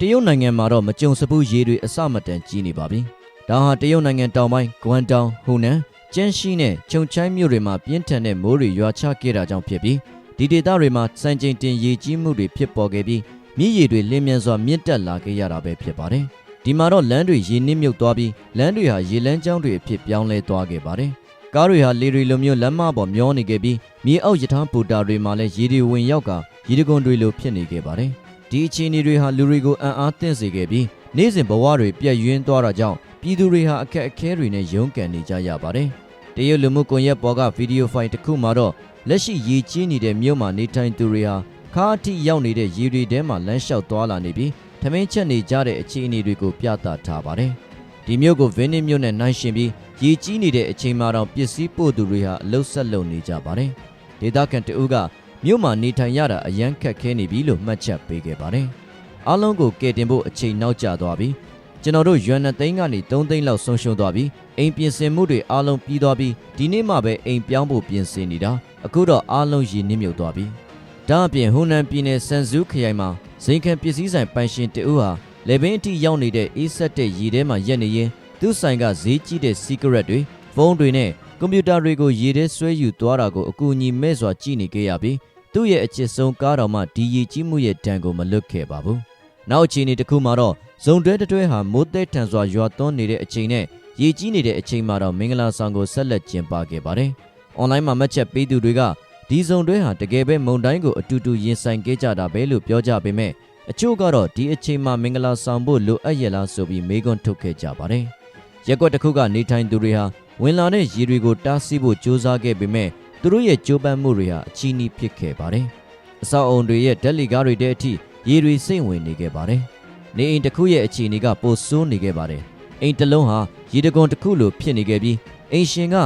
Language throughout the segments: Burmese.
တရုတ်နိုင်ငံမှာတော့မကြုံစဘူးရေတွေအစမတန်ကြီးနေပါပြီ။ဒါဟာတရုတ်နိုင်ငံတောင်ပိုင်းဂွမ်တောင်ဟူနန်ကျန်းရှိနဲ့ခြုံချိုင်းမြို့တွေမှာပြင်းထန်တဲ့မိုးတွေရွာချခဲ့တာကြောင့်ဖြစ်ပြီးဒီဒေသတွေမှာစံချိန်တင်ရေကြီးမှုတွေဖြစ်ပေါ်ခဲ့ပြီးမြစ်ရေတွေလင်းမြန်စွာမြင့်တက်လာခဲ့ရတာပဲဖြစ်ပါတယ်။ဒီမှာတော့လမ်းတွေရေနစ်မြုပ်သွားပြီးလမ်းတွေဟာရေလမ်းကြောင်းတွေအဖြစ်ပြောင်းလဲသွားခဲ့ပါတယ်။ကားတွေဟာလေတွေလိုမျိုးလမ်းမပေါ်မျောနေခဲ့ပြီးမြေအောက်ရထားပူတာတွေမှာလည်းရေတွေဝင်ရောက်ကရေတကွန်တွေလိုဖြစ်နေခဲ့ပါတယ်။ ဒီအခြေအနေတွေဟာလူတွေကိုအံ့အားသင့်စေခဲ့ပြီးနေ့စဉ်ဘဝတွေပြည့်ယွင်းသွားတာကြောင့်ပြည်သူတွေဟာအခက်အခဲတွေနဲ့ရုန်းကန်နေကြရပါတယ်။တရုတ်လူမှုကွန်ရက်ပေါ်ကဗီဒီယိုဖိုင်တစ်ခုမှာတော့လက်ရှိရေကြီးနေတဲ့မြို့မှာနေထိုင်သူတွေဟာခါအထိရောက်နေတဲ့ရေတွေထဲမှာလမ်းလျှောက်သွားလာနေပြီးထမင်းချက်နေကြတဲ့အခြေအနေတွေကိုပြသထားပါတယ်။ဒီမြို့ကိုဗင်းနစ်မြို့နဲ့နှိုင်းယှဉ်ပြီးရေကြီးနေတဲ့အချိန်မှာတော့ပစ္စည်းပို့သူတွေဟာအလုတ်ဆက်လုပ်နေကြပါတယ်။ဒေသခံတအုပ်က မြို့မှာနေထိုင်ရတာအရန်ခက်ခဲနေပြီလို့မှတ်ချက်ပေးခဲ့ပါတယ်။အားလုံးကိုကယ်တင်ဖို့အချိန်နောက်ကျသွားပြီးကျွန်တော်တို့ရွမ်နသိန်းကနေ3သိန်းလောက်ဆုံးရှုံးသွားပြီးအိမ်ပြင်ဆင်မှုတွေအားလုံးပြီးသွားပြီးဒီနေ့မှပဲအိမ်ပြောင်းဖို့ပြင်ဆင်နေတာအခုတော့အားလုံးရည်နစ်မြုပ်သွားပြီဒါအပြင်ဟွန်နန်ပြည်နယ်စန်ဇူးခရိုင်မှာဇိမ်ခံပစ္စည်းဆိုင်ပိုင်ရှင်တဦးဟာလေဘင်းအထိရောက်နေတဲ့အေးဆက်တဲ့ရေထဲမှာရက်နေရင်သူ့ဆိုင်ကဈေးကြီးတဲ့စီကရက်တွေဖုန်းတွေနဲ့ကွန်ပျူတာတွေကိုရေထဲဆွဲယူသွားတာကိုအကူအညီမဲ့စွာကြည့်နေခဲ့ရပြီး သူ့ရဲ့အချစ်ဆုံးကားတော်မှဒီရေကြီးမှုရဲ့ဒဏ်ကိုမလွတ်ခဲ့ပါဘူးနောက်အခြေအနေတစ်ခုမှာတော့ဇုံတွဲတွဲဟာမိုးသည်ထန်စွာရွာသွန်းနေတဲ့အချိန်နဲ့ရေကြီးနေတဲ့အချိန်မှာတော့မင်္ဂလာဆောင်ကိုဆက်လက်ကျင်းပခဲ့ပါတယ်။အွန်လိုင်းမှာမှတ်ချက်ပေးသူတွေကဒီဇုံတွဲဟာတကယ်ပဲမုံတိုင်းကိုအတူတူရင်ဆိုင်ခဲ့ကြတာပဲလို့ပြောကြပေမဲ့အချို့ကတော့ဒီအချိန်မှာမင်္ဂလာဆောင်ဖို့လိုအပ်ရလားဆိုပြီးမေးခွန်းထုတ်ခဲ့ကြပါတယ်။ရက်ကွက်တစ်ခုကနေထိုင်သူတွေဟာဝင်လာတဲ့ရေတွေကိုတားဆီးဖို့ကြိုးစားခဲ့ပေမဲ့ သူတို့ရဲ့ကြိုးပမ်းမှုတွေဟာအချီးနှီးဖြစ်ခဲ့ပါတယ်။အဆောက်အုံတွေရဲ့ဓာတ်လီကားတွေတဲ့အထိရေတွေစိမ့်ဝင်နေခဲ့ပါတယ်။နေအိမ်တစ်ခုရဲ့အခြေအနေကပိုဆိုးနေခဲ့ပါတယ်။အိမ်တစ်လုံးဟာရေတကွန်တစ်ခုလိုဖြစ်နေခဲ့ပြီးအိမ်ရှင်က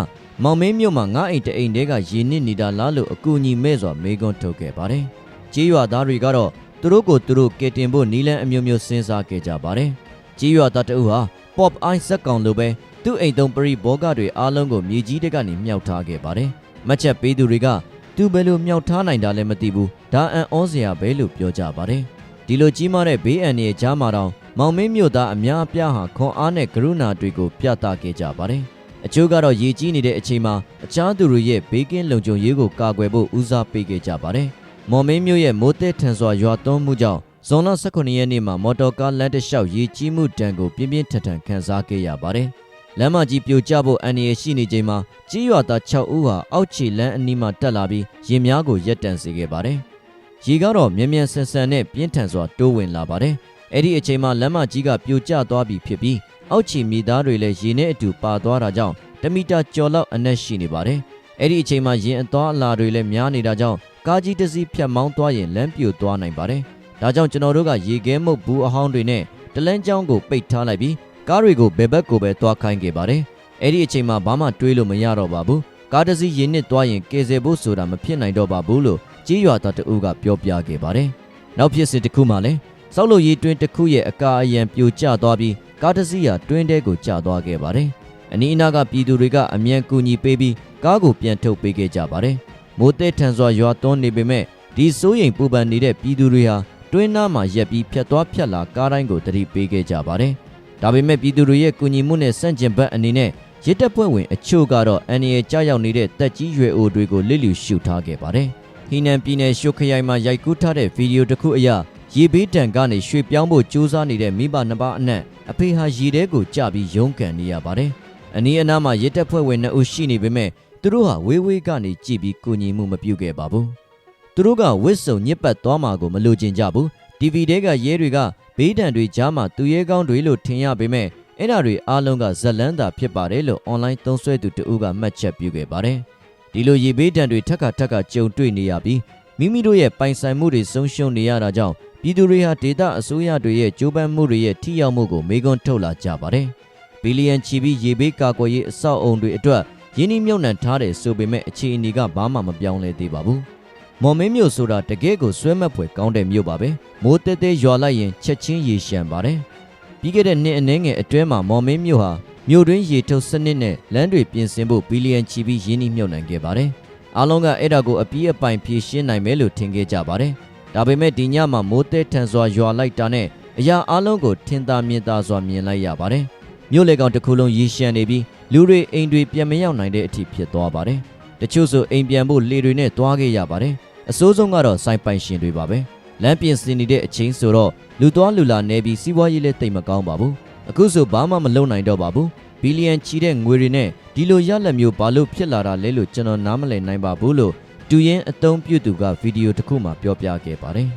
မောင်မင်းမြို့မှာငါအိမ်တအိမ်တဲကရေနစ်နေတာလားလို့အကူအညီမဲ့စွာမေးခွန်းထုတ်ခဲ့ပါတယ်။ကြေးရွာသားတွေကတော့သူတို့ကိုသူတို့ကယ်တင်ဖို့နီလန်းအမျိုးမျိုးစဉ်းစားခဲ့ကြပါတယ်။ကြေးရွာသားတအုပ်ဟာ pop eye ဇက်ကောင်လိုပဲသူ့အိမ်သုံးပရိဘောဂတွေအားလုံးကိုမြေကြီးတက်ကနေမြှောက်ထားခဲ့ပါတယ်။ မှတ်ချက်ပေးသူတွေကသူဘယ်လိုမြှောက်ထားနိုင်တာလဲမသိဘူး။ဒါအံ့ဩစရာပဲလို့ပြောကြပါတယ်။ဒီလိုကြီးမားတဲ့ဘေးအန္တရာယ်ကြားမှာတော့မောင်မင်းမြို့သားအများအပြားဟာခွန်အားနဲ့ကရုဏာတွေကိုပြသခဲ့ကြပါတယ်။အချို့ကတော့ရေကြီးနေတဲ့အချိန်မှာအခြားသူတွေရဲ့ဘေးကင်းလုံခြုံရေးကိုကာကွယ်ဖို့ဦးစားပေးခဲ့ကြပါတယ်။မော်မင်းမြို့ရဲ့မိုးသက်ထန်စွာရွာသွန်းမှုကြောင့်ဇွန်လ18ရက်နေ့မှာမော်တော်ကားလမ်းတစ်လျှောက်ရေကြီးမှုတံကိုပြင်းပြင်းထန်ထန်ခံစားခဲ့ရပါတယ်။ လမ်းမကြီးပြိုကျဖို့အန္တရာယ်ရှိနေချိန်မှာကြီးရွာသား6ဦးဟာအောက်ခြေလမ်းအနီးမှာတက်လာပြီးရင်များကိုရက်တန့်စေခဲ့ပါတယ်။ရေကတော့မြ мян ဆန်ဆန်နဲ့ပြင်းထန်စွာတိုးဝင်လာပါတယ်။အဲ့ဒီအချိန်မှာလမ်းမကြီးကပြိုကျသွားပြီဖြစ်ပြီးအောက်ခြေမိသားတွေလည်းရေနဲ့အတူပါသွားတာကြောင့်တမီတာကျော်လောက်အနက်ရှိနေပါတယ်။အဲ့ဒီအချိန်မှာရင်အသွားအလာတွေလည်းများနေတာကြောင့်ကားကြီးတစ်စီးဖြတ်မောင်းသွားရင်လမ်းပြိုသွားနိုင်ပါတယ်။ဒါကြောင့်ကျွန်တော်တို့ကရေခဲမုတ်ဘူးအဟောင်းတွေနဲ့တလန်းချောင်းကိုပိတ်ထားလိုက်ပြီး ကားတွေကိုဘယ်ဘက်ကိုပဲသွားခိုင်းခဲ့ပါတယ်။အဲ့ဒီအချိန်မှာဘာမှတွေးလို့မရတော့ပါဘူး။ကားတစ်စီးရင်းနစ်သွားရင်ကယ်ဆယ်ဖို့ဆိုတာမဖြစ်နိုင်တော့ပါဘူးလို့ကြီးရွာသားတအုပ်ကပြောပြခဲ့ပါတယ်။နောက်ဖြစ်စဉ်တစ်ခုမှလည်းစောက်လို့ရေးတွင်းတစ်ခုရဲ့အကာအယံပြိုကျသွားပြီးကားတစ်စီးဟာတွင်းထဲကိုကျသွားခဲ့ပါတယ်။အနီးအနားကပြည်သူတွေကအမြန်ကူညီပေးပြီးကားကိုပြန်ထုတ်ပေးခဲ့ကြပါတယ်။မိုးတဲ့ထန်စွာရွာသွန်းနေပေမဲ့ဒီစိုးရိမ်ပူပန်နေတဲ့ပြည်သူတွေဟာတွင်းနားမှာရက်ပြီးဖြတ်သွားဖြတ်လာကားတိုင်းကိုတတိပေးခဲ့ကြပါတယ်။ ဒါပေမဲ့ပြည်သူတွေရဲ့ကူညီမှုနဲ့စန့်ကျင်ဘက်အနေနဲ့ရစ်တပ်ဖွဲ့ဝင်အချို့ကတော့အန်ရီကြားရောက်နေတဲ့တက်ကြီးရွယ်အိုတွေကိုလစ်လျူရှုထားခဲ့ပါတယ်။ဟီနန်ပြည်နယ်ရှုခရိုင်မှာရိုက်ကူးထားတဲ့ဗီဒီယိုတစ်ခုအရရေဘေးတံကနေရွှေ့ပြောင်းဖို့ကြိုးစားနေတဲ့မိဘနှစ်ပါးအနက်အဖေဟာရေထဲကိုကျပြီးရုန်းကန်နေရပါတယ်။အနီးအနားမှာရစ်တပ်ဖွဲ့ဝင်နှစ်ဦးရှိနေပေမဲ့သူတို့ဟာဝေးဝေးကနေကြည့်ပြီးကူညီမှုမပြုခဲ့ပါဘူး။သူတို့ကဝစ်စုံညစ်ပတ်သွားမှာကိုမလိုချင်ကြဘူး။ TV တဲကရဲတွေက ဘေးဒဏ်တွေကြားမှာသူရဲကောင်းတွေလို့ထင်ရပေမဲ့အဲ့ဒါတွေအားလုံးကဇက်လန်းသာဖြစ်ပါတယ်လို့အွန်လိုင်းသုံးစွဲသူတဦးကမှတ်ချက်ပြုခဲ့ပါတယ်။ဒီလိုရေဘေးဒဏ်တွေထက်ခါထက်ခါကြုံတွေ့နေရပြီးမိမိတို့ရဲ့ပိုင်ဆိုင်မှုတွေဆုံးရှုံးနေရတာကြောင့်ပြည်သူတွေဟာဒေသအစိုးရတွေရဲ့ကြိုးပမ်းမှုတွေရဲ့ထိရောက်မှုကိုမေးခွန်းထုတ်လာကြပါတယ်။ဘီလီယံချီပြီးရေဘေးကာကွယ်ရေးအဆောက်အုံတွေအတွက်ရင်းနှီးမြှုပ်နှံထားတယ်ဆိုပေမဲ့အခြေအနေကဘာမှမပြောင်းလဲသေးပါဘူး။ မော်မင်းမြို့ဆိုတာတကယ့်ကိုဆွဲမက်ဖွယ်ကောင်းတဲ့မြို့ပါပဲ။မိုးတဲတဲရွာလိုက်ရင်ချက်ချင်းရေရှမ်းပါတယ်။ပြီးခဲ့တဲ့နှစ်အနည်းငယ်အတွင်းမှာမော်မင်းမြို့ဟာမြို့တွင်းရေထုတ်စနစ်နဲ့လမ်းတွေပြင်ဆင်ဖို့ဘီလီယံချီပြီးရင်းနှီးမြှုပ်နှံခဲ့ပါတယ်။အားလုံးကအဲ့ဒါကိုအပြီးအပိုင်ဖြည့်ရှင်းနိုင်မယ်လို့ထင်ခဲ့ကြပါတယ်။ဒါပေမဲ့ဒီညမှာမိုးတဲထန်စွာရွာလိုက်တာနဲ့အရာအလုံးကိုထင်သာမြင်သာစွာမြင်လိုက်ရပါတယ်မြို့လေကောင်တစ်ခုလုံးရေရှမ်းနေပြီးလူတွေအိမ်တွေပြန်မရောက်နိုင်တဲ့အထိဖြစ်သွားပါတယ်တချို့ဆိုအိမ်ပြန်ဖို့လေတွေနဲ့သွားခဲ့ရပါတယ် အစိုးဆုံးကတော့စိုင်းပိုင်ရှင်တွေပါပဲလမ်းပြင်ဆင်နေတဲ့အချိန်ဆိုတော့လူသွားလူလာနေပြီးစီးပွားရေးလည်းတိတ်မကောင်းပါဘူးအခုဆိုဘာမှမလုပ်နိုင်တော့ပါဘူးဘီလီယံချီတဲ့ငွေတွေနဲ့ဒီလိုရလက်မျိုးဘာလို့ဖြစ်လာတာလဲလို့ကျွန်တော်နားမလည်နိုင်ပါဘူးလို့တူရင်အတုံးပြုသူကဗီဒီယိုတစ်ခုမှပြောပြခဲ့ပါတယ်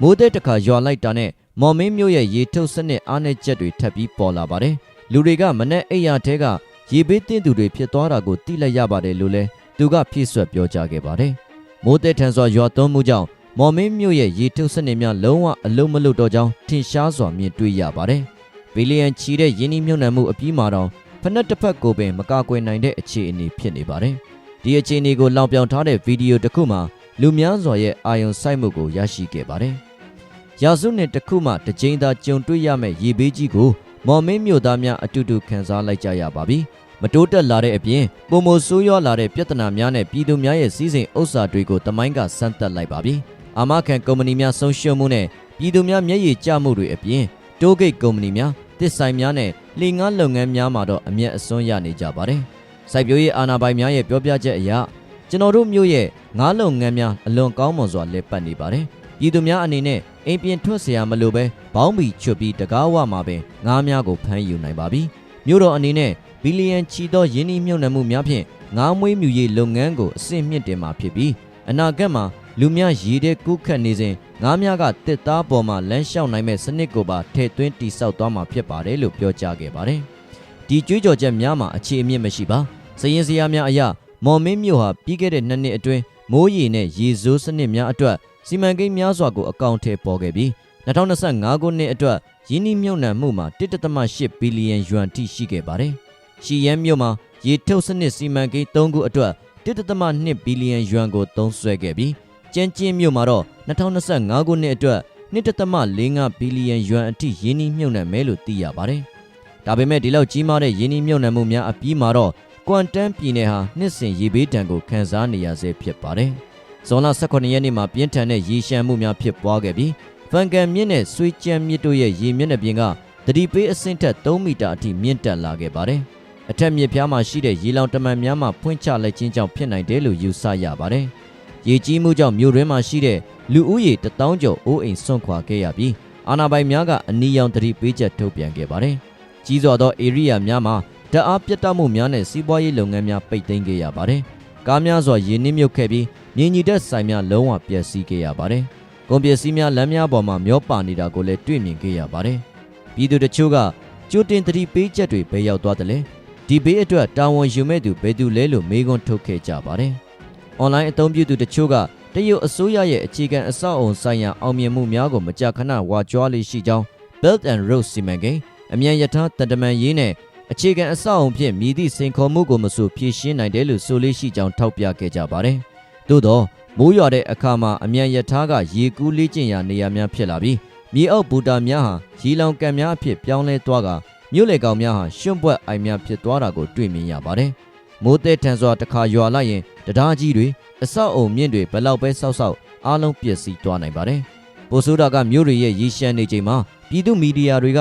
မိုးတဲ့တစ်ခါရွာလိုက်တာနဲ့မော်မင်းမျိုးရဲ့ရေထုတ်စနစ်အားနည်းချက်တွေထပ်ပြီးပေါ်လာပါတယ်လူတွေကမနဲ့အိယာထဲကရေဘေးတင်းသူတွေဖြစ်သွားတာကိုသိလိုက်ရပါတယ်လို့လဲသူကဖြည့်ဆွတ်ပြောကြားခဲ့ပါတယ် မိုးတဲ့ထန်စွာရွာသွန်းမှုကြောင့်မော်မင်းမျိုးရဲ့ရေထုတ်စနစ်များလုံးဝအလုံးမလုံးတော့ကြောင်းထင်ရှားစွာမြင်တွေ့ရပါတယ်ဘီလီယံချီတဲ့ယင်းနှမြုံနှံမှုအပြီးမှာတော့ဖက်နှက်တစ်ဖက်ကိုပင်မကာကွယ်နိုင်တဲ့အခြေအနေဖြစ်နေပါတယ်ဒီအခြေအနေကိုလောင်ပြောင်ထားတဲ့ဗီဒီယိုတစ်ခုမှာလူများစွာရဲ့အာယုံစိုက်မှုကိုရရှိခဲ့ပါတယ်ရာစုနှစ်တစ်ခုမှတစ်ကြိမ်သာကြုံတွေ့ရမယ့်ရေဘေးကြီးကိုမော်မင်းမြို့သားများအတူတူခံစားလိုက်ကြရပါပြီ မတိုးတက်လာတဲ့အပြင်ပုံမဆိုးရွားလာတဲ့ပြဿနာများနဲ့ပြည်သူများရဲ့စီးစိမ်ဥစ္စာတွေကိုတမိုင်းကစမ်းသပ်လိုက်ပါပြီအာမခံကုမ္ပဏီများဆုံးရှုံးမှုနဲ့ပြည်သူများမျက်ရည်ကျမှုတွေအပြင်တိုးဂိတ်ကုမ္ပဏီများတစ်ဆိုင်များနဲ့လှေငါးလုပ်ငန်းများမှာတော့အမျက်အစွန်းရနေကြပါတယ်စိုက်ပျိုးရေးအာဏာပိုင်များရဲ့ပြောပြချက်အရကျွန်တော်တို့မြို့ရဲ့ငါးလုပ်ငန်းများအလွန်ကောင်းမွန်စွာလည်ပတ်နေပါတယ်ပြည်သူများအနေနဲ့အိမ်ပြင်ထွက်เสียမလို့ပဲဘောင်းဘီချွတ်ပြီးတကားဝမှာပင်ငါးများကိုဖမ်းယူနိုင်ပါပြီမြို့တော်အနေနဲ့ ဘီလီယံချီသောယင်းနှိမ့်မြုပ်နှံမှုများဖြင့်ငါးမွေးမြူရေးလုပ်ငန်းကိုအဆင့်မြင့်တင်မှာဖြစ်ပြီးအနာဂတ်မှာလူများရေတဲ့ကူးခတ်နေစဉ်ငါးများကတစ်သားပေါ်မှာလမ်းလျှောက်နိုင်မဲ့စနစ်ကိုပါထည့်သွင်းတိစောက်သွားမှာဖြစ်ပါတယ်လို့ပြောကြားခဲ့ပါတယ်ဒီကြွေးကြော်ချက်များမှာအခြေအမြစ်မရှိပါစရင်စရာများအရမော်မင်းမြို့ဟာပြီးခဲ့တဲ့နှစ်နှစ်အတွင်းမိုးရေနဲ့ရေစိုးစနစ်များအတွက်စီမံကိန်းများစွာကိုအကောင့်ထဲပေါ်ခဲ့ပြီး2025ခုနှစ်အတွက်ယင်းနှမြုံနှံမှုမှာ1.8ဘီလီယံယွမ်ထိရှိခဲ့ပါတယ်။ ရှီယန်မြို့မှာရေထုတ်စနစ်စီမံကိန်း3ခုအတွက်1.2ဘီလီယံယွမ်ကိုသုံးစွဲခဲ့ပြီးကျန်းကျင်းမြို့မှာတော့2025ခုနှစ်အတွက်1.45ဘီလီယံယွမ်အထိယင်းနှမြုံနှံမယ်လို့သိရပါတယ်။ဒါပေမဲ့ဒီလောက်ကြီးမားတဲ့ယင်းနှမြုံနှံမှုများအပြီးမှာတော့ကွမ်တန်ပြည်နယ်ဟာနှစ်စဉ်ရေဘေးဒဏ်ကိုခံစားနေရဆဲဖြစ်ပါတယ်။ဇွန်လ18ရက်နေ့မှာပြင်းထန်တဲ့ရေရှမ်းမှုများဖြစ်ပွားခဲ့ပြီးဗန်ကန်မြစ်နဲ့ဆွေးကြမ်းမြစ်တို့ရဲ့ရေမျက်နှာပြင်ကတတိပေးအဆင့်ထက်3မီတာအထိမြင့်တက်လာခဲ့ပါတယ်။ အထက်မြစ်ဖျားမှာရှိတဲ့ရေလောင်တမန်များမှာဖွင့်ချလိုက်ခြင်းကြောင့်ဖြစ်နိုင်တယ်လို့ယူဆရပါတယ်။ရေကြီးမှုကြောင့်မြို့တွင်းမှာရှိတဲ့လူဦးရေ1000ကျော်အိုးအိမ်ဆွန့်ခွာခဲ့ရပြီးအာဏာပိုင်များကအနီရောင်တတိပေးချက်ထုတ်ပြန်ခဲ့ပါတယ်။ကြီးစွာသောဧရိယာများမှာဓာတ်အားပြတ်တောက်မှုများနဲ့စီးပွားရေးလုပ်ငန်းများပိတ်သိမ်းခဲ့ရပါတယ်။ကားများစွာရေနစ်မြုပ်ခဲ့ပြီးမြင်းညီတဲ့ဆိုင်များလုံးဝပျက်စီးခဲ့ရပါတယ်။ကုန်ပစ္စည်းများလမ်းများပေါ်မှာမျောပါနေတာကိုလည်းတွေ့မြင်ခဲ့ရပါတယ်။ပြည်သူတချို့ကကြိုတင်သတိပေးချက်တွေဘယ်ရောက်သွားတယ်လဲ။ ဒီဘေးအတွက်တာဝန်ယူမဲ့သူဘယ်သူလဲလို့မေးခွန်းထုတ်ခဲ့ကြပါတယ်။ online အသုံးပြုသူတချို့ကတရုတ်အစိုးရရဲ့အခြေခံအဆောက်အုံဆိုင်ရာအောင်မြင်မှုများကိုမကြာခဏဝါကြွားလေးရှိကြောင်း Belt and Road စီမံကိန်းအမြန်ရထားတန်တမန်ရေးနဲ့အခြေခံအဆောက်အုံဖြင့်မြည်သည့်စိန်ခေါ်မှုကိုမဆိုဖြည့်ရှင်းနိုင်တယ်လို့ဆိုလေးရှိကြောင်းထောက်ပြခဲ့ကြပါတယ်။သို့သောမိုးရွာတဲ့အခါမှာအမြန်ရထားကရေကူးလေးကျင်ရာနေရာများဖြစ်လာပြီးမြေအောက်ဘူတာများဟာရေလောင်ကန်များအဖြစ်ပြောင်းလဲသွားက မြို့လေကောင်များဟာရွှွန့်ပွက်အိုင်များဖြစ်သွားတာကိုတွေ့မြင်ရပါတယ်။မိုးတဲ့ထန်စွာတစ်ခါရွာလိုက်ရင်တရားကြီးတွေအဆောက်အုံမြင့်တွေဘလောက်ပဲဆောက်ဆောက်အားလုံးပျက်စီးသွားနိုင်ပါတယ်။ပိုဆိုးတာကမြို့တွေရဲ့ရေရှမ်းနေချိန်မှာပြည်သူမီဒီယာတွေက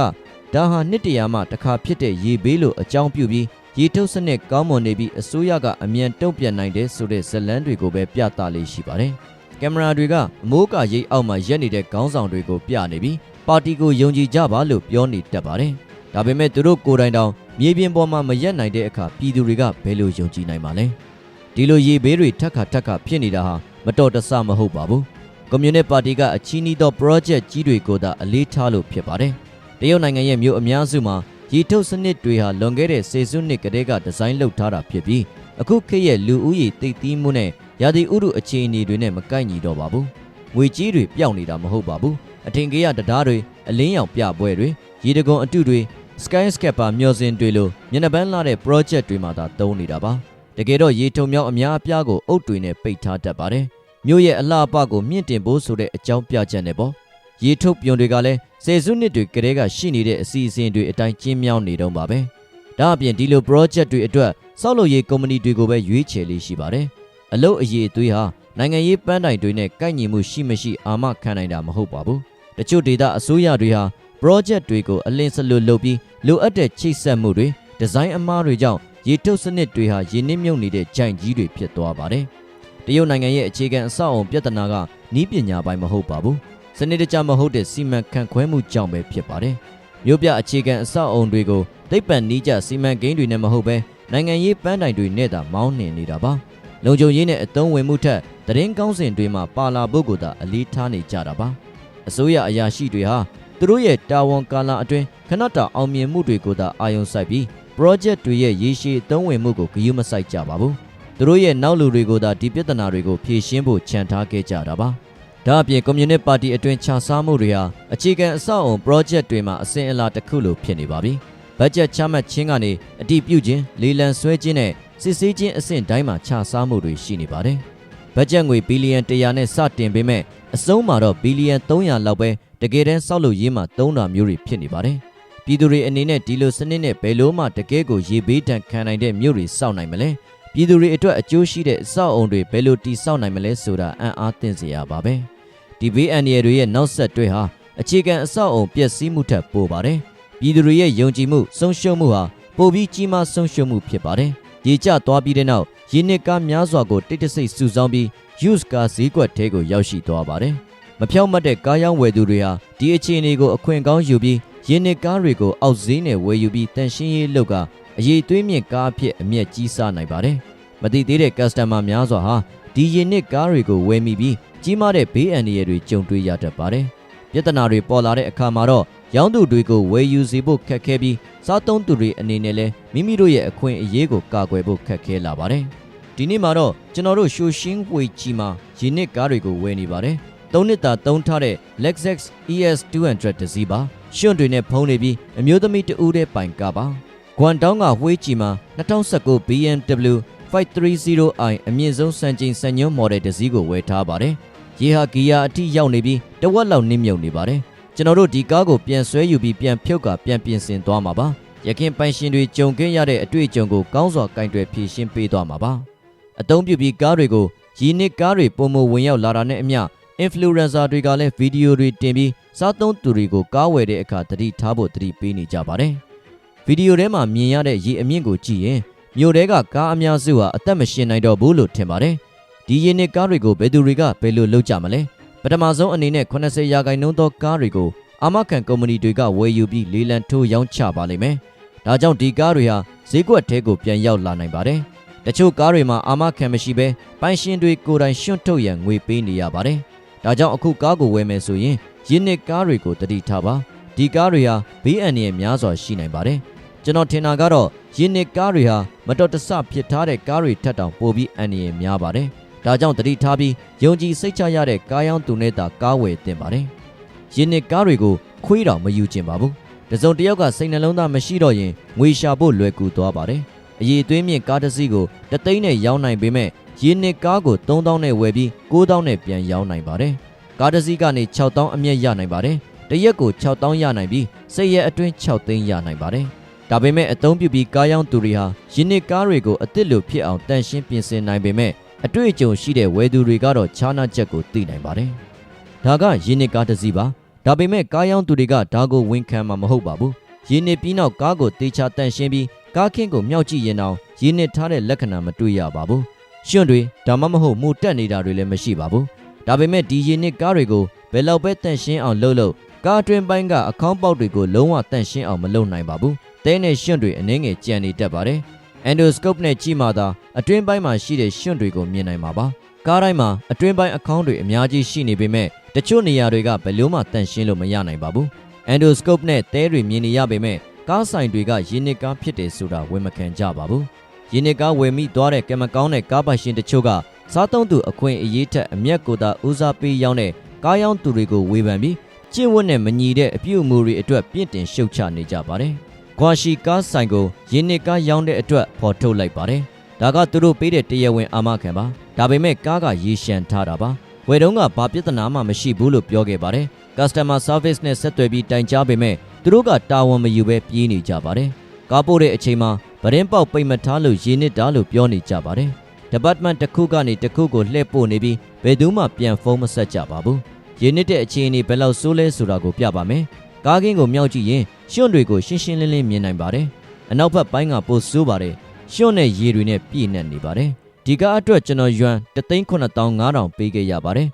ဒါဟာနှစ်တရာမှတစ်ခါဖြစ်တဲ့ရေဘေးလိုအကြောင်းပြုပြီးရေထုတ်စနစ်ကောင်းမွန်နေပြီးအစိုးရကအမြန်တုံ့ပြန်နိုင်တဲ့ဆိုတဲ့ဇလန်းတွေကိုပဲပြသလေးရှိပါတယ်။ကင်မရာတွေကအမိုးကရိပ်အောက်မှာရက်နေတဲ့ခေါင်းဆောင်တွေကိုပြနေပြီးပါတီကိုယုံကြည်ကြပါလို့ပြောနေတတ်ပါတယ်။ ဒါပေမဲ့သူတို့ကိုယ်တိုင်တောင်မြေပြင်ပေါ်မှာမရက်နိုင်တဲ့အခါပြည်သူတွေကဘယ်လိုယုံကြည်နိုင်မှာလဲ။ဒီလိုရေဘေးတွေထက်ခါထက်ခါဖြစ်နေတာဟာမတော်တဆမဟုတ်ပါဘူး။ကွန်မြူနစ်ပါတီကအချီးနှီးသော project ကြီးတွေကိုသာအလေးထားလို့ဖြစ်ပါတယ်။တရုတ်နိုင်ငံရဲ့မြို့အများစုမှာရေထုတ်စနစ်တွေဟာလွန်ခဲ့တဲ့စေစုနှစ်ကတည်းကဒီဇိုင်းလုပ်ထားတာဖြစ်ပြီးအခုခေတ်ရဲ့လူဦးရေတိတ်သီးမှုနဲ့ရာသီဥတုအခြေအနေတွေနဲ့မကိုက်ညီတော့ပါဘူး။ငွေကြီးတွေပျောက်နေတာမဟုတ်ပါဘူး။အထင်ကြီးရတရားတွေအလင်းရောင်ပြပွဲတွေရေတကွန်အတုတွေ skyscraper မျောစင်တွေလိုမျက်နှာပန်းလာတဲ့ project တွေမှာသာသုံးနေတာပါ။တကယ်တော့ရေထုံမြောင်းအများအပြားကိုအုတ်တွေနဲ့ပိတ်ထားတတ်ပါတယ်။မြို့ရဲ့အလှအပကိုမြင့်တင်ဖို့ဆိုတဲ့အကြောင်းပြချက်နဲ့ပေါ့။ရေထုတ်ပြွန်တွေကလည်းဆယ်စုနှစ်တွေကတည်းကရှိနေတဲ့အစီအစဉ်တွေအတိုင်းကျင်းမြောင်းနေတော့ပါပဲ။ဒါအပြင်ဒီလို project တွေအတွက်စောက်လုပ်ရေးကုမ္ပဏီတွေကိုပဲရွေးချယ်လေးရှိပါတယ်။အလုပ်အရေးအသွေးဟာနိုင်ငံရေးပန်းတိုင်တွေနဲ့ကိုက်ညီမှုရှိမရှိအာမခံနိုင်တာမဟုတ်ပါဘူး။တချို့ဒေသအစိုးရတွေဟာ project တွေကိုအလင်းစလို့လုပ်ပြီးလိုအပ်တဲ့ချိတ်ဆက်မှုတွေဒီဇိုင်းအမှားတွေကြောင့်ရေထုတ်စနစ်တွေဟာရင်းနှီးမြုပ်နေတဲ့ဂျိုင်ကြီးတွေဖြစ်သွားပါတယ်။တရုတ်နိုင်ငံရဲ့အခြေခံအဆောက်အုံပြဿနာကနီးပညာပိုင်းမဟုတ်ပါဘူး။စနစ်တကျမဟုတ်တဲ့စီမံခန့်ခွဲမှုကြောင့်ပဲဖြစ်ပါတယ်။မြို့ပြအခြေခံအဆောက်အုံတွေကိုသိပ္ပံနီးကျစီမံကိန်းတွေနဲ့မဟုတ်ဘဲနိုင်ငံရေးပန်းတိုင်တွေနဲ့သာမောင်းနှင်နေတာပါ။လုံခြုံရေးနဲ့အသုံးဝင်မှုထက်သတင်းကောင်းစဉ်တွေမှာပါလာဖို့ကိုသာအလေးထားနေကြတာပါ။အစိုးရအရာရှိတွေဟာ သူတို့ရဲ့တာဝန်ကာလအတွင်းခဏတာအောင်မြင်မှုတွေကိုသာအာရုံစိုက်ပြီး project တွေရဲ့ရေရှည်အသုံးဝင်မှုကိုဂရုမစိုက်ကြပါဘူး။သူတို့ရဲ့နောက်လူတွေကိုသာဒီပြဿနာတွေကိုဖြေရှင်းဖို့ခြံထားခဲ့ကြတာပါ။ဒါအပြင်ကွန်မြူနစ်ပါတီအတွင်းခြားစားမှုတွေဟာအခြေခံအဆောက်အုံ project တွေမှာအစဉ်အလာတစ်ခုလိုဖြစ်နေပါပြီ။ဘတ်ဂျက်ချမှတ်ခြင်းကနေအတီးပြုတ်ခြင်းလေလံဆွဲခြင်းနဲ့စစ်ဆေးခြင်းအဆင့်တိုင်းမှာခြားစားမှုတွေရှိနေပါတယ်။ ဘတ်ဂျက်ငွေဘီလီယံ100နဲ့စတင်ပေမဲ့အစုံမှာတော့ဘီလီယံ300လောက်ပဲတကယ်တမ်းဆောက်လုပ်ရေးမှာသုံးတာမျိုးတွေဖြစ်နေပါတယ်။ပြည်သူတွေအနေနဲ့ဒီလိုစနစ်နဲ့ဘယ်လို့မှတကယ်ကိုရေဘေးတန်ခံနိုင်တဲ့မြို့တွေစောက်နိုင်မလဲ။ပြည်သူတွေအတွက်အကျိုးရှိတဲ့အဆောက်အုံတွေဘယ်လိုတည်ဆောက်နိုင်မလဲဆိုတာအံ့အားသင့်စရာပါပဲ။ဒီဘေးအန္တရာယ်တွေရဲ့နောက်ဆက်တွဲဟာအခြေခံအဆောက်အုံပျက်စီးမှုထက်ပိုပါတယ်။ပြည်သူတွေရဲ့ယုံကြည်မှုဆုံးရှုံးမှုဟာပိုပြီးကြီးမားဆုံးရှုံးမှုဖြစ်ပါတယ်။ ရေကျသွားပြီးတဲ့နောက်ရင်းနစ်ကားများစွာကိုတိတ်တဆိတ်စုဆောင်းပြီး use ကားဈေးကွက်ထဲကိုရောက်ရှိသွားပါတယ်။မဖြောင့်မတ်တဲ့ကားရောင်းဝယ်သူတွေဟာဒီအခြေအနေကိုအခွင့်ကောင်းယူပြီးရင်းနစ်ကားတွေကိုအောက်ဈေးနဲ့ဝယ်ယူပြီးတန်ရှင်းရေးလုပ်ကအရေးသွေးမြင့်ကားအဖြစ်အမျက်ကြီးစားနိုင်ပါတယ်။မတိသေးတဲ့ customer များစွာဟာဒီရင်းနစ်ကားတွေကိုဝယ်မိပြီးကြီးမားတဲ့ဘေးအန္တရာယ်တွေကြုံတွေ့ရတတ်ပါတယ်။ပြဿနာတွေပေါ်လာတဲ့အခါမှာတော့ ရောင်းသူတွေကိုဝယ်ယူစေဖို့ခက်ခဲပြီးစားသုံးသူတွေအနေနဲ့လည်းမိမိတို့ရဲ့အခွင့်အရေးကိုကာကွယ်ဖို့ခက်ခဲလာပါတယ်။ဒီနေ့မှာတော့ကျွန်တော်တို့ရှိုရှင်းဝေကြီးမှာရင်းနစ်ကားတွေကိုဝယ်နေပါတယ်။သုံးနှစ်တာသုံးထားတဲ့ Lexus ES 200တစီးပါ။ရှွန့်တွေနဲ့ဖုံးနေပြီးအမျိုးသမီးတဦးတည်းပိုင်ကားပါ။ဂွမ်တောင်းကဝေးကြီးမှာ2019 BMW 530i အမြင့်ဆုံးစံချိန်စံညွှန်းမော်ဒယ်တစီးကိုဝယ်ထားပါတယ်။ရေဟာဂီယာအထိရောက်နေပြီးတဝက်လောက်နစ်မြုပ်နေပါတယ်။ ကျွန်တော်တို့ဒီကားကိုပြန်ဆွဲယူပြီးပြန်ဖြုတ်ကာပြန်ပြင်ဆင်သွားမှာပါ။ရခင်ပိုင်ရှင်တွေကြုံခဲ့ရတဲ့အတွေ့အကြုံကိုကောင်းစွာကင်တွယ်ဖြေရှင်းပေးသွားမှာပါ။အသုံးပြုပြီးကားတွေကိုရီနစ်ကားတွေပုံမဝင်ရောက်လာတာနဲ့အမျှ influencer တွေကလည်းဗီဒီယိုတွေတင်ပြီးစားသုံးသူတွေကိုကားဝယ်တဲ့အခါတတိထားဖို့တတိပေးနေကြပါတယ်။ဗီဒီယိုထဲမှာမြင်ရတဲ့ရေအမြင့်ကိုကြည့်ရင်မြို့ထဲကကားအများစုဟာအသက်မရှင်နိုင်တော့ဘူးလို့ထင်ပါတယ်။ဒီရင်းနစ်ကားတွေကိုဘယ်သူတွေကဘယ်လိုလုပ်ကြမလဲ။ ပထမဆုံးအနေနဲ့80ရာခိုင်နှုန်းသောကားတွေကိုအာမခံကုမ္ပဏီတွေကဝယ်ယူပြီးလေလံထိုးရောင်းချပါလိမ့်မယ်။ဒါကြောင့်ဒီကားတွေဟာဈေးကွက်ထဲကိုပြန်ရောက်လာနိုင်ပါတယ်။တချို့ကားတွေမှာအာမခံမရှိဘဲပိုင်ရှင်တွေကိုယ်တိုင်ရှွန့်ထုတ်ရန်ငွေပေးနေရပါတယ်။ဒါကြောင့်အခုကားကိုဝယ်မယ်ဆိုရင်ရင်းနစ်ကားတွေကိုတတိထားပါ။ဒီကားတွေဟာဘေးအန္တရာယ်များစွာရှိနိုင်ပါတယ်။ကျွန်တော်ထင်တာကတော့ရင်းနစ်ကားတွေဟာမတော်တဆဖြစ်ထားတဲ့ကားတွေထက်တောင်ပိုပြီးအန္တရာယ်များပါတယ်။ ဒါကြောင့်တတိထားပြီးယုံကြည်စိတ်ချရတဲ့ကားရောင်းသူနဲ့သာကားဝယ်တင်ပါတယ်။ရင်းနစ်ကားတွေကိုခွေးတောင်မယူကျင်ပါဘူး။တစုံတစ်ယောက်ကစိတ်နှလုံးသားမရှိတော့ရင်ငွေရှာဖို့လွယ်ကူသွားပါတယ်။အရေးသွေးမြင့်ကားတစ်စီးကိုတသိန်းနဲ့ရောင်းနိုင်ပေမဲ့ရင်းနစ်ကားကို3000နဲ့ဝယ်ပြီး9000နဲ့ပြန်ရောင်းနိုင်ပါတယ်။ကားတစ်စီးကနေ6000အမြတ်ရနိုင်ပါတယ်။တရက်ကို6000ရနိုင်ပြီးစိတ်ရက်အတွင်း6သိန်းရနိုင်ပါတယ်။ဒါပေမဲ့အသုံးပြုပြီးကားရောင်းသူတွေဟာယင်းနစ်ကားတွေကိုအစ်စ်လိုဖြစ်အောင်တန်ရှင်းပြင်ဆင်နိုင်ပေမဲ့ အတွေ့အကြုံရှိတဲ့ဝယ်သူတွေကတော့ခြားနာချက်ကိုသိနိုင်ပါတယ်။ဒါကယင်းနစ်ကားတစ်စီးပါ။ဒါပေမဲ့ကားရောင်းသူတွေကဒါကိုဝန်ခံမှာမဟုတ်ပါဘူး။ယင်းနစ်ပြီးနောက်ကားကိုတေချာတန်ရှင်းပြီးကားခင်းကိုမြောက်ကြည့်ရင်တော့ယင်းနစ်ထားတဲ့လက္ခဏာမတွေ့ရပါဘူး။ရှင်တွေဒါမှမဟုတ်မှုတက်နေတာတွေလည်းမရှိပါဘူး။ဒါပေမဲ့ဒီယင်းနစ်ကားတွေကိုဘယ်လောက်ပဲတန်ရှင်းအောင်လုပ်လို့ကားအတွင်းပိုင်းကအခေါင်းပေါက်တွေကိုလုံးဝတန့်ရှင်းအောင်မလုပ်နိုင်ပါဘူး။တဲနဲ့ရှင်တွေအနှင်းငယ်ကြံနေတတ်ပါတယ်။ endoscope နဲ့ကြည့်မှသာအတွင်းပိုင်းမှာရှိတဲ့ရှင်တွေကိုမြင်နိုင်မှာပါ။ကားတိုင်းမှာအတွင်းပိုင်းအခေါင်းတွေအများကြီးရှိနေပေမဲ့တချို့နေရာတွေကဘယ်လို့မှတန့်ရှင်းလို့မရနိုင်ပါဘူး။ endoscope နဲ့တဲတွေမြင်နေရပေမဲ့ကားဆိုင်တွေကရင်းနစ်ကားဖြစ်တယ်ဆိုတာဝန်မခံကြပါဘူး။ရင်းနစ်ကားဝယ်မိသွားတဲ့ကမကောင်းတဲ့ကားပါရှင်တချို့ကစားသုံးသူအခွင့်အရေးထက်အမျက်ကိုသာဦးစားပေးရောင်းတဲ့ကားရောင်းသူတွေကိုဝေဖန်ပြီးကျင့်ဝတ်နဲ့မညီတဲ့အပြုအမူတွေအတွက်ပြင့်တင်ရှုတ်ချနေကြပါတယ်။ ကွာရှီကားဆိုင်ကိုရင်းနစ်ကားရောင်းတဲ့အတွက်ဖော်ထုတ်လိုက်ပါတယ်။ဒါကသူတို့ပေးတဲ့တရားဝင်အာမခံပါ။ဒါပေမဲ့ကားကရေရှမ်းထားတာပါ။ဝယ်တုန်းကဘာပြဿနာမှမရှိဘူးလို့ပြောခဲ့ပါတယ်။ customer service နဲ့ဆက်သွယ်ပြီးတိုင်ကြားပေမဲ့သူတို့ကတာဝန်မယူဘဲပြေးနေကြပါတယ်။ကားပို့တဲ့အချိန်မှာဗရင်ပေါက်ပိတ်မထားလို့ရင်းနစ်တာလို့ပြောနေကြပါတယ်။ department တစ်ခုကနေတစ်ခုကိုလှည့်ပို့နေပြီးဘယ်သူမှပြန်ဖုန်းမဆက်ကြပါဘူး။ရင်းနစ်တဲ့အခြေအနေဘယ်လောက်ဆိုးလဲဆိုတာကိုပြပါမယ်။ ကားကင်းကိုမြောက်ကြည့်ရင်ရွှွန့်တွေကိုရှင်းရှင်းလင်းလင်းမြင်နိုင်ပါတယ်အနောက်ဘက်ပိုင်းကပိုဆိုးပါတယ်ရွှွန့်နဲ့ရေတွေနဲ့ပြည့်နှက်နေပါတယ်ဒီကားအတွက်ကျွန်တော်ယွမ်3,9500ပေးခဲ့ရပါတယ်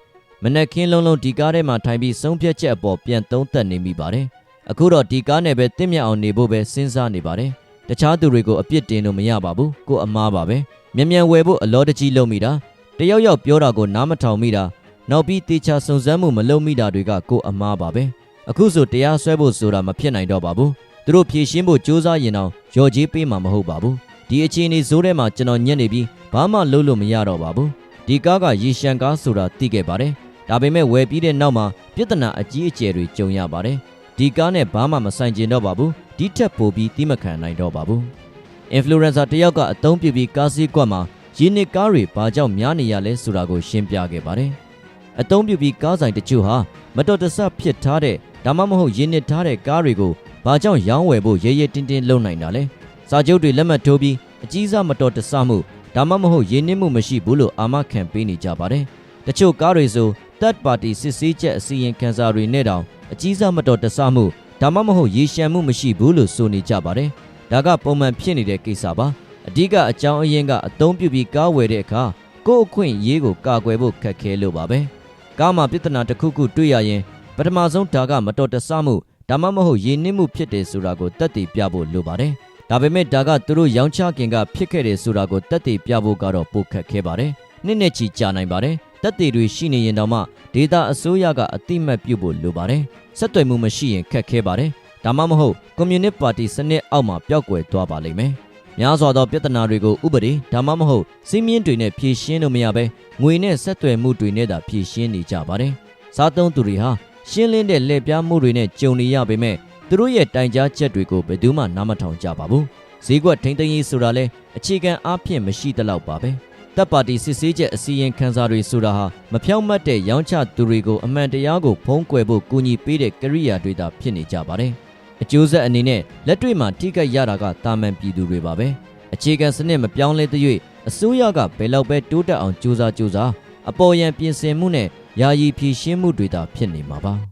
မနက်ခင်းလုံးလုံးဒီကားထဲမှာထိုင်ပြီးဆုံးဖြတ်ချက်အပေါ်ပြန်သုံးသပ်နေမိပါတယ်အခုတော့ဒီကားနဲ့ပဲတင့်မြတ်အောင်နေဖို့ပဲစဉ်းစားနေပါတယ်တခြားသူတွေကိုအပြစ်တင်လို့မရပါဘူးကို့အမားပါပဲမြန်မြန်ဝယ်ဖို့အလောတကြီးလုပ်မိတာတယောက်ယောက်ပြောတာကိုနားမထောင်မိတာနောက်ပြီးတေချာစုံစမ်းမှုမလုပ်မိတာတွေကကို့အမားပါပဲ အခုဆိုတရားစွဲဖို့ဆိုတာမဖြစ်နိုင်တော့ပါဘူးသူတို့ဖြေရှင်းဖို့စ조사ရင်တော့ရော်ကြီးပေးမှာမဟုတ်ပါဘူးဒီအခြေအနေဇိုးထဲမှာကျွန်တော်ညက်နေပြီးဘာမှလုပ်လို့မရတော့ပါဘူးဒီကားကရေရှမ်းကားဆိုတာသိခဲ့ပါတယ်ဒါပေမဲ့ဝယ်ပြီးတဲ့နောက်မှာပြဿနာအကြီးအကျယ်တွေကြုံရပါတယ်ဒီကားနဲ့ဘာမှမဆိုင်ကျင်တော့ပါဘူးဒီထက်ပိုပြီးတိမခံနိုင်တော့ပါဘူး influencer တယောက်ကအသုံးပြုပြီးကားစီးကွက်မှာရင်းနစ်ကားတွေဘာကြောင့်များနေရလဲဆိုတာကိုရှင်းပြခဲ့ပါတယ်အသုံးပြုပြီးကားဆိုင်တချို့ဟာမတော်တဆဖြစ်ထားတဲ့ ဒါမှမဟုတ်ရင်းနစ်ထားတဲ့ကားတွေကိုဘာကြောင့်ရောင်းဝယ်ဖို့ရဲရဲတင်းတင်းလုပ်နိုင်တာလဲစာချုပ်တွေလက်မှတ်ထိုးပြီးအကြီးစားမတော်တဆမှုဒါမှမဟုတ်ရင်းနှီးမှုမရှိဘူးလို့အာမခံပေးနေကြပါတယ်။တချို့ကားတွေဆို third party စစ်ဆေးချက်အစီရင်ခံစာတွေနဲ့တောင်အကြီးစားမတော်တဆမှုဒါမှမဟုတ်ရေရှမ်းမှုမရှိဘူးလို့ဆိုနေကြပါတယ်။ဒါကပုံမှန်ဖြစ်နေတဲ့ကိစ္စပါ။အဓိကအကြောင်းအရင်းကအသုံးပြုပြီးကားဝယ်တဲ့အခါကိုယ့်အခွင့်အရေးကိုကာကွယ်ဖို့ခက်ခဲလို့ပါပဲ။ကားမှာပြဿနာတစ်ခုခုတွေ့ရရင် ပထမဆုံးဒါကမတော်တဆမှုဒါမှမဟုတ်ရင်းနှီးမှုဖြစ်တယ်ဆိုတာကိုတက်တည်ပြဖို့လိုပါတယ်။ဒါပေမဲ့ဒါကသူတို့ရောင်းချခင်ကဖြစ်ခဲ့တယ်ဆိုတာကိုတက်တည်ပြဖို့ကတော့ပိုခက်ခဲပါတယ်။နှစ်နဲ့ချီကြာနိုင်ပါတယ်။တက်တည်တွေရှိနေရင်တော့မှဒေတာအစိုးရကအတိမတ်ပြုဖို့လိုပါတယ်။ဆက်သွယ်မှုမရှိရင်ခက်ခဲပါတယ်။ဒါမှမဟုတ်ကွန်မြူနစ်ပါတီစနစ်အောက်မှာပျောက်ကွယ်သွားပါလိမ့်မယ်။များစွာသောပြဿနာတွေကိုဥပဒေဒါမှမဟုတ်စီးမြင့်တွေနဲ့ဖြေရှင်းလို့မရဘဲငွေနဲ့ဆက်သွယ်မှုတွေနဲ့သာဖြေရှင်းနေကြပါတယ်။စားသုံးသူတွေဟာ ရှင်းလင်းတဲ့လက်ပြားမှုတွေနဲ့ကြုံနေရပေမဲ့သူတို့ရဲ့တိုင်ကြားချက်တွေကိုဘယ်သူမှနားမထောင်ကြပါဘူးဈေးကွက်ထိမ့်သိမ်းရေးဆိုတာလဲအခြေခံအားဖြင့်မရှိသလောက်ပါပဲတပ်ပါတီစစ်ဆေးချက်အစည်းအဝေးခန်းစားတွေဆိုတာဟာမဖြောင့်မတ်တဲ့ရောင်းချသူတွေကိုအမှန်တရားကိုဖုံးကွယ်ဖို့ကူညီပေးတဲ့ကရိယာတွေသာဖြစ်နေကြပါတယ်အကျိုးဆက်အနေနဲ့လက်တွေ့မှာထိခိုက်ရတာကတာမန်ပြည်သူတွေပါပဲအခြေခံစနစ်မပြောင်းလဲသရွေ့အစိုးရကဘယ်လောက်ပဲတိုးတက်အောင်ကြိုးစားကြိုးစားအပေါ်ယံပြင်ဆင်မှုနဲ့ ယာယီဖြည့်ရှင်းမှုတွေသာဖြစ်နေမှာပါ